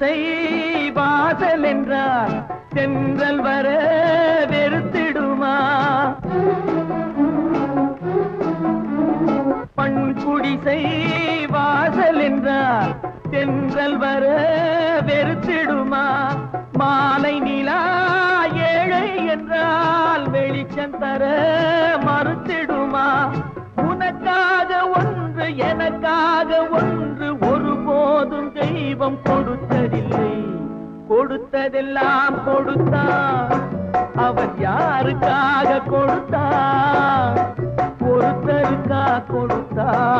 குடிசை வாசல் என்றார் தென்றல் வர வெறுத்திடுமா? பண்குடிசை வாசல் என்றார் தென்றல் வர வெறுத்திடுமா? மாலை நிலா ஏழை என்றால் வெளிச்சம் தர மறுத்திடுமா? உனக்காக ஒன்று எனக்காக ஒன்று ஒருபோதும் தெய்வம் கொ கொடுத்ததெல்லாம் கொடுத்தான் அவன் யாருக்காக கொடுத்தான் ஒருத்தருக்கா கொடுத்தான்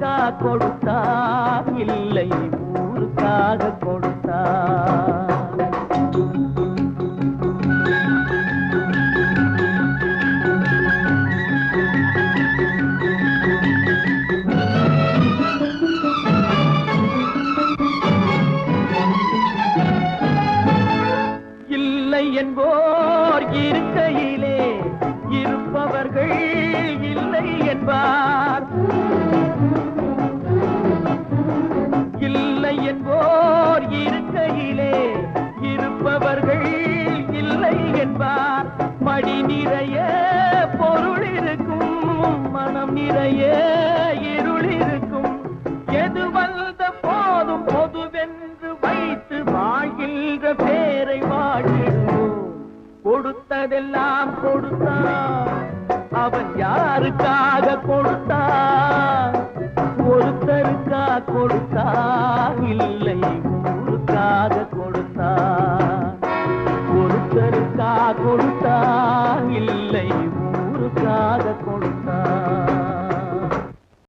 ஊருக்கா கொடுத்தா? இல்லை ஊருக்காக கொடுத்தா? இல்லை என்போர் இருக்கையிலே இருப்பவர்கள் இல்லை என்பார். இல்லை மடி நிறைய பொருள் இருக்கும். மனம் நிறைய இருள் இருக்கும். எது வந்த போதும் பொதுவென்று வைத்து வாழ்கின்ற பேரை வாழ்கின்றோம் கொடுத்ததெல்லாம் கொடுத்தான் அவன் யாருக்காக கொடுத்தான் ஒருத்தருக்கா கொடுத்தா? இல்லை. கொடுத்தால் இல்லை.